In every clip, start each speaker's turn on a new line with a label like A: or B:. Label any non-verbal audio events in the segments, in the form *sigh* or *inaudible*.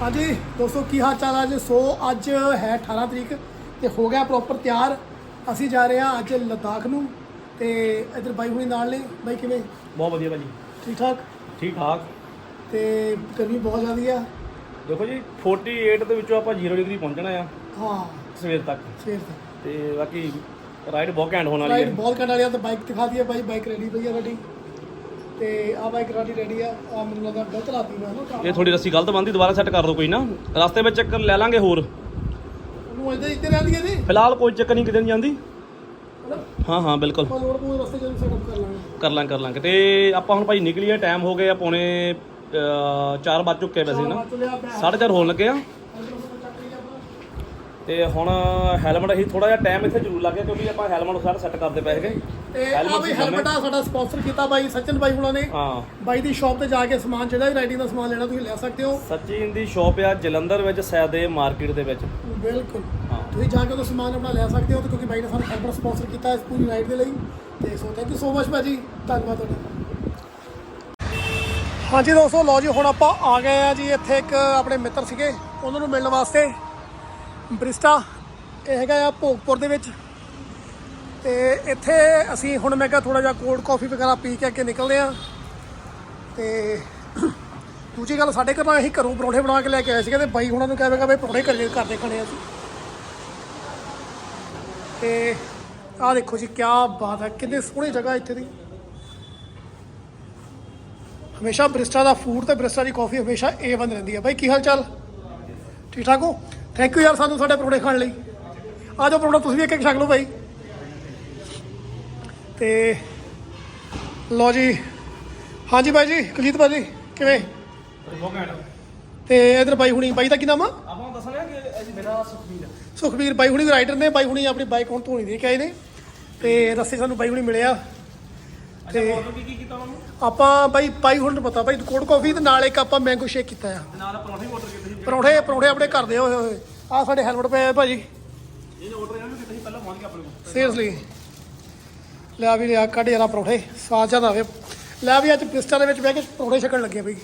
A: ਹਾਂਜੀ ਦੋਸਤੋ ਕੀ ਹਾਲ ਚਾਲ ਹੈ ਜੀ ਸੋ ਅੱਜ ਹੈ 18 ਤਰੀਕ ਤੇ ਹੋ ਗਿਆ ਪ੍ਰੋਪਰ ਤਿਆਰ। ਅਸੀਂ ਜਾ ਰਹੇ ਹਾਂ ਅੱਜ ਲੱਦਾਖ ਨੂੰ ਤੇ ਇਧਰ ਬਾਈ ਹੁਣੀ ਨਾਲ ਨੇ। ਬਾਈ ਕਿਵੇਂ?
B: ਬਹੁਤ ਵਧੀਆ ਭਾਜੀ।
A: ਠੀਕ ਠਾਕ
B: ਠੀਕ ਠਾਕ
A: ਤੇ ਗਰਮੀ ਬਹੁਤ ਜ਼ਿਆਦੀ ਆ।
B: ਦੇਖੋ ਜੀ 48 ਦੇ ਵਿੱਚੋਂ ਆਪਾਂ 0 ਡਿਗਰੀ ਪਹੁੰਚਣਾ ਆ।
A: ਹਾਂ।
B: ਸਵੇਰ ਤੱਕ।
A: ਸਵੇਰ ਤੱਕ।
B: ਤੇ ਬਾਕੀ ਰਾਈਡ ਬਹੁਤ ਘੈਂਟ ਹੋਣ ਵਾਲੀ
A: ਰਾਈਡ
B: ਹੈ।
A: ਬਹੁਤ ਕੱਢ ਵਾਲੀ ਆ ਤੇ ਬਾਈਕ ਦਿਖਾ ਦਈਏ ਬਾਈ ਬਾਈਕ ਰੈਡੀ ਪਈ ਆ ਸਾਡੀ ਤੇ ਆ ਬਾਈਕ ਸਾਡੀ ਰੈਡੀ ਆ। ਆ ਮੈਨੂੰ ਲੱਗਦਾ ਗਲਤ ਲਾਤੀ ਮੈਂ ਨਾ
B: ਇਹ ਥੋੜੀ ਰੱਸੀ ਗਲਤ ਬੰਦੀ ਦੁਬਾਰਾ ਸੈੱਟ ਕਰ ਦਿਓ ਕੋਈ ਨਾ। ਰਸਤੇ ਵਿੱਚ ਚੱਕਰ ਲੈ ਲਾਂਗੇ ਹੋਰ।
A: ਉਹਨੂੰ ਇੱਧਰ ਇੱਧਰ ਆਂਦੀ ਹੈ ਜੀ?
B: ਫਿਲਹਾਲ ਕੋਈ ਚੱਕਰ ਨਹੀਂ ਕਿਤੇ ਨਹੀਂ ਜਾਂਦੀ। ਹਾਂ ਹਾਂ ਬਿਲਕੁਲ।
A: ਆਪਾਂ ਲੋੜ ਪੂਰੇ ਰਸਤੇ ਜਦੋਂ ਸੈਟਅਪ ਕਰ ਲਾਂਗੇ।
B: ਕਰ ਲਾਂਗੇ ਕਰ ਲਾਂਗੇ। ਤੇ ਆਪਾਂ ਹੁਣ ਭਾਈ ਨਿਕਲੀਏ ਟਾਈਮ ਹੋ ਗਿਆ ਪੌਣੇ 4 ਵੱਜ ਚੁੱਕੇ ਵੈਸੇ ਨਾ।
A: ਚੱਲਿਆ ਬੈ
B: 4:30 ਹੋਣ ਲੱਗੇ ਆ। ਤੇ ਹੁਣ ਹੈਲਮਟ ਅਸੀਂ ਥੋੜਾ ਜਿਹਾ ਟਾਈਮ ਇੱਥੇ ਜ਼ਰੂਰ ਲੱਗ ਗਿਆ ਕਿਉਂਕਿ ਆਪਾਂ ਹੈਲਮਟ ਸਾਰਾ ਸੈੱਟ ਕਰਦੇ ਪਏ ਸੀਗੇ।
A: ਤੇ ਆ
B: Helmet
A: ਵੀ। ਹੈਲਮਟ ਆ ਸਾਡਾ ਸਪਾਂਸਰ ਕੀਤਾ ਬਾਈ ਸਚਨ ਬਾਈ ਹੁਣਾਂ ਨੇ।
B: ਹਾਂ।
A: ਬਾਈ ਦੀ ਸ਼ਾਪ ਤੇ ਜਾ ਕੇ ਸਮਾਨ ਜਿਹੜਾ ਵੀ ਰਾਈਡਿੰਗ ਦਾ ਸਮਾਨ ਲੈਣਾ ਤੁਸੀਂ ਲੈ ਸਕਦੇ ਹੋ।
B: ਸਚਿਨ ਦੀ ਸ਼ਾਪ ਆ ਜਲੰਧਰ ਵਿੱਚ ਸੈਦੇ ਮਾਰਕੀਟ ਦੇ ਵਿੱਚ।
A: ਬਿਲਕੁਲ। ਤੁਸੀਂ ਜਾ ਕੇ ਉਹ ਸਮਾਨ ਆਪਣਾ ਲੈ ਸਕਦੇ ਹੋ ਤੇ ਕਿਉਂਕਿ ਬਾਈ ਨੇ ਸਾਨੂੰ ਹੈਲਮਟ ਸਪਾਂਸਰ ਕੀਤਾ ਇਸ ਪੂਰੀ ਰਾਈਡ ਦੇ ਲਈ। ਤੇ so thank you so much ਭਾਜੀ। ਧੰਨਵਾਦ ਤੁਹਾਡਾ। ਹਾਂਜੀ ਦੋਸਤੋ ਲਓ ਜੀ ਹੁਣ ਆਪਾਂ ਆ ਗਏ ਆ ਜੀ ਇੱਥੇ ਇੱਕ ਆਪਣੇ ਮਿੱਤਰ ਸੀਗੇ। ਉਹਨਾਂ ਨੂੰ ਮਿਲਣ ਵਾਸਤੇ। ਬ੍ਰਿਸਟਾ, ਇਹ ਹੈਗਾ ਆ ਭੋਗਪੁਰ ਦੇ ਵਿੱਚ। ਤੇ ਇੱਥੇ ਅਸੀਂ ਹੁਣ ਮੈਂ ਕਿਹਾ ਥੋੜਾ ਜਿਹਾ ਕੋਲਡ ਕਾਫੀ ਵਗੈਰਾ ਪੀ ਕੇ ਅੱਗੇ ਨਿਕਲਦੇ ਆ ਤੇ *clears throat* ਦੂਜੀ ਗੱਲ, ਸਾਡੇ ਘਰ ਅਸੀਂ ਘਰੋਂ ਪਰੌਂਠੇ ਬਣਾ ਕੇ ਲੈ ਕੇ ਆਏ ਸੀਗੇ ਤੇ ਬਾਈ ਹੁਣਾਂ ਨੂੰ ਕਹਾਵੇਗਾ ਬਈ ਪਰੌਂਠੇ ਘਰੇ ਕਰਦੇ ਖਾਣੇ ਆ ਅਸੀਂ। ਤੇ ਆਹ ਦੇਖੋ ਜੀ ਕੀ ਬਾਤ ਹੈ, ਕਿੰਨੀ ਸੋਹਣੀ ਜਗ੍ਹਾ ਇੱਥੇ ਦੀ। ਹਮੇਸ਼ਾ ਬ੍ਰਿਸਟਾ ਦਾ ਫੂਡ ਤੇ ਬ੍ਰਿਸਟਾ ਦੀ ਕਾਫੀ ਹਮੇਸ਼ਾ A1 ਰਹਿੰਦੀ ਹੈ। ਬਾਈ, ਕੀ ਹਾਲ ਚਾਲ? ਠੀਕ ਠਾਕ ਹੋ? ਥੈਂਕ ਯੂ ਯਾਰ ਸਾਨੂੰ ਸਾਡੇ ਪਰੌਂਠੇ ਖਾਣ ਲਈ। ਆ ਜਾਓ ਪਰੌਂਠਾ ਤੁਸੀਂ ਵੀ ਇੱਕ ਇੱਕ ਛਕ ਲਓ ਬਾਈ ਤੇ ਲਓ ਜੀ। ਹਾਂਜੀ ਬਾਈ ਜੀ ਕੁਲਜੀਤ ਬਾਜੀ ਕਿਵੇਂ?
B: ਬਹੁਤ ਘੈਂਟ
A: ਤੇ ਇਧਰ ਬਾਈ ਹੁਣੀ ਬਾਈ ਦਾ ਕੀ ਨਾਮ ਆ?
B: ਆਪਾਂ ਦੱਸਣਾ ਕਿ ਇਹ ਮੇਰਾ ਸੁਖਬੀਰ
A: ਸੁਖਬੀਰ ਬਾਈ ਹੁਣੀ ਰਾਈਡਰ ਨੇ ਬਾਈ ਹੁਣੀ ਆਪਣੀ ਬਾਈਕ ਹੁਣ ਧੋਣੀ ਦੇ ਕੇ ਆਏ ਨੇ ਤੇ ਰਸਤੇ ਸਾਨੂੰ ਬਾਈ ਹੁਣੀ ਮਿਲਿਆ।
B: ਤੇ ਹੋਰ ਕੀ ਕੀ ਕੀਤਾ ਉਹਨਾਂ ਨੂੰ?
A: ਆਪਾਂ ਬਾਈ ਬਾਈ ਹੁਣ ਨੂੰ ਪਤਾ ਬਾਈ ਕੋਲਡ ਕਾਫੀ ਤੇ ਨਾਲ ਇੱਕ ਆਪਾਂ ਮੈਂਗੋ ਸ਼ੇਕ ਕੀਤਾ ਆ।
B: ਨਾਲ ਪਰੌਂਠੇ ਵੀ ਆਰਡਰ ਕੀਤੇ ਸੀ।
A: ਪਰੌਂਠੇ ਪਰੌਂਠੇ ਆਪਣੇ ਘਰ ਦੇ ਹੋਏ ਹੋਏ ਆ ਸਾਡੇ ਹੈਲਮਟ ਪਏ ਆ ਭਾਜੀ।
B: ਇਹ ਆਰਡਰ ਇਹਨਾਂ ਨੂੰ ਕੀਤਾ ਪਹਿਲਾਂ ਪਹੁੰਚ ਗਿਆ ਆਪਣੇ ਕੋਲ।
A: ਸੀਰੀਅਸਲੀ ਲਿਆ ਵੀ ਲਿਆ ਕੱਢ ਜਰਾ ਪਰੌਂਠੇ ਸਵਾਦ ਜ਼ਿਆਦਾ ਆਵੇ। ਲੈ ਵੀ ਅੱਜ ਪਿਸਟਾ ਦੇ ਵਿੱਚ ਬਹਿ ਕੇ ਪਰੌਂਠੇ ਛਕਣ ਲੱਗੇ ਬਈ।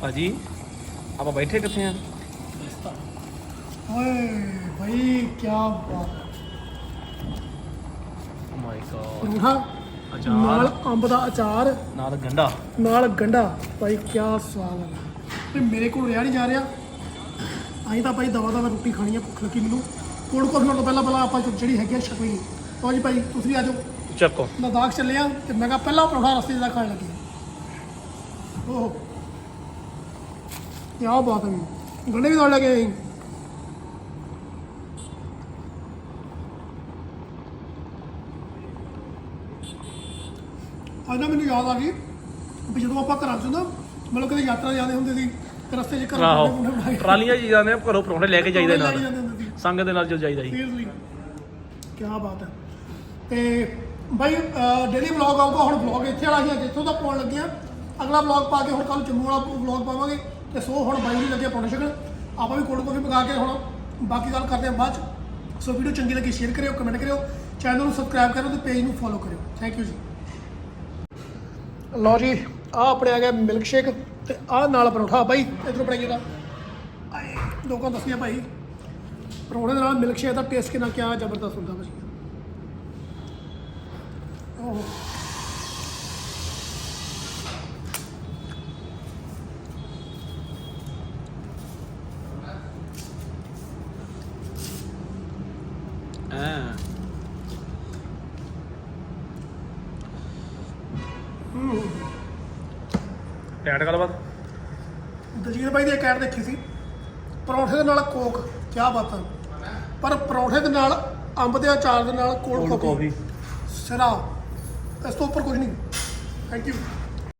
B: ਭਾਜੀ ਆਪਾਂ ਬੈਠੇ ਕਿੱਥੇ ਆ?
A: ਓਏ ਭਾਈ ਕੀ ਬਾਤ।
B: ਮਾਈ ਗॉड
A: ਪਰੌਂਠਾ
B: ਅਚਾਰ।
A: ਨਾਲ ਅੰਬ ਦਾ ਅਚਾਰ।
B: ਨਾਲ ਗੰਡਾ।
A: ਨਾਲ ਗੰਡਾ। ਭਾਈ ਕੀ ਸਵਾਦ ਹੈ। ਤੇ ਮੇਰੇ ਕੋਲ ਰਿਆ ਨਹੀਂ ਜਾ ਰਿਹਾ। ਅਸੀਂ ਤਾਂ ਭਾਈ ਦਵਾ ਦਵਾ ਰੋਟੀ ਖਾਣੀ ਆ ਭੁੱਖ ਲੱਗੀ ਮੈਨੂੰ। ਕੋਲਡ ਕਾਫੀ ਤੋਂ ਪਹਿਲਾਂ ਪਹਿਲਾਂ ਆਪਾਂ ਜਿਹੜੀ ਹੈਗੀ ਆ ਲਓ ਜੀ ਭਾਈ ਤੁਸੀਂ ਆ ਜਾਓ।
B: ਚੱਕੋ।
A: ਲਦਾਖ ਚੱਲੇ ਆ ਤੇ ਮੈਂ ਕਿਹਾ ਪਹਿਲਾਂ ਪਰੌਂਠਾ ਰਸਤੇ ਦਾ ਖਾਣ ਲੱਗੇ। ਓਹ। ਕੀ ਬਾਤ ਹੈ। ਗੰਡੇ ਵੀ ਨਾਲ ਲੱਗੇ ਅੱਜ ਨਾ ਮੈਨੂੰ ਯਾਦ ਆ ਗਈ ਵੀ ਜਦੋਂ ਆਪਾਂ ਘਰਾਂ 'ਚ ਨਾ ਮਤਲਬ ਕਿਤੇ ਯਾਤਰਾ ਜਾਂਦੇ ਹੁੰਦੇ ਸੀ ਤੇ ਰਸਤੇ 'ਚ ਘਰ
B: ਆਹੋ।
A: ਪਰੌਂਠੇ ਬਣਾ ਕੇ
B: ਟਰਾਲੀਆਂ ਜੀ ਜਾਂਦੇ ਆ ਘਰੋਂ ਪਰੌਂਠੇ ਲੈ ਕੇ ਜਾਈਦੇ ਨਾਲ। ਸੰਗ ਦੇ ਨਾਲ ਜੋ ਜਾਈਦਾ ਜੀ
A: ਸੀਰੀਅਸਲੀ ਕੀ ਬਾਤ ਹੈ। ਤੇ ਬਾਈ ਡੇਲੀ ਵਲੌਗ ਆਊਗਾ ਹੁਣ ਵਲੌਗ ਇੱਥੇ ਵਾਲਾ ਹੀ ਜਿੱਥੋਂ ਦਾ ਪਾਉਣ ਲੱਗੇ ਆ। ਅਗਲਾ ਵਲੌਗ ਪਾ ਕੇ ਹੁਣ ਕੱਲ ਜੰਮੂ ਵਾਲਾ ਵਲੌਗ ਪਾਵਾਂਗੇ। ਤੇ ਸੋ ਹੁਣ ਬਾਈ ਵੀ ਲੱਗੇ ਪਾਉਣੇ ਛਕਣ। ਆਪਾਂ ਵੀ ਕੋਲਡ ਕਾਫੀ ਪਕਾ ਕੇ ਹੁਣ ਬਾਕੀ ਗੱਲ ਕਰਦੇ ਆ ਬਾਅਦ ਚ। ਸੋ ਵੀਡੀਓ ਚੰਗੀ ਲੱਗੀ ਸ਼ੇਅਰ ਕਰਿਓ ਕਮੈਂਟ ਕਰਿਓ। ਚੈਨਲ ਨੂੰ ਸਬਸਕ੍ਰਾਈਬ ਕਰੋ ਤੇ ਪੇਜ ਨੂੰ ਫੋਲੋ ਕਰਿਓ। ਥੈਂਕ ਯੂ ਜੀ। ਲਓ ਜੀ ਆ ਆਪਣੇ ਆ ਗਿਆ ਮਿਲਕ ਸ਼ੇਕ ਤੇ ਆ ਨਾਲ ਪਰੌਠਾ। ਬਾਈ, ਇਧਰੋਂ ਬਣਾਈਏ ਦਾ ਆਏ, ਲੋਕਾਂ ਦੱਸਿਆ ਭਾਈ, ਪਰੌਂਠੇ ਦੇ ਨਾਲ ਮਿਲਕ ਸ਼ੇਕ ਦਾ ਟੇਸਟ ਕਿੰਨਾ, ਕਿਆ ਜ਼ਬਰਦਸਤ ਹੁੰਦਾ ਭਾਜੀ ਓਹ
B: ਹਾਂ ਟੈਟ ਗੱਲਬਾਤ।
A: ਦਲਜੀਤ ਬਾਈ ਦੀ ਇੱਕ ਐਡ ਦੇਖੀ ਸੀ। ਪਰੌਂਠੇ ਦੇ ਨਾਲ ਕੋਕ ਕਿਆ ਬਾਤ ਹੈ ਪਰ ਪਰੌਂਠੇ ਦੇ ਨਾਲ ਅੰਬ ਦੇ ਅਚਾਰ ਦੇ ਨਾਲ ਕੋਲਡ
B: ਕਾਫੀ।
A: ਸਿਰਾ। ਇਸ ਤੋਂ ਉੱਪਰ ਕੁਝ ਨਹੀਂ। Thank you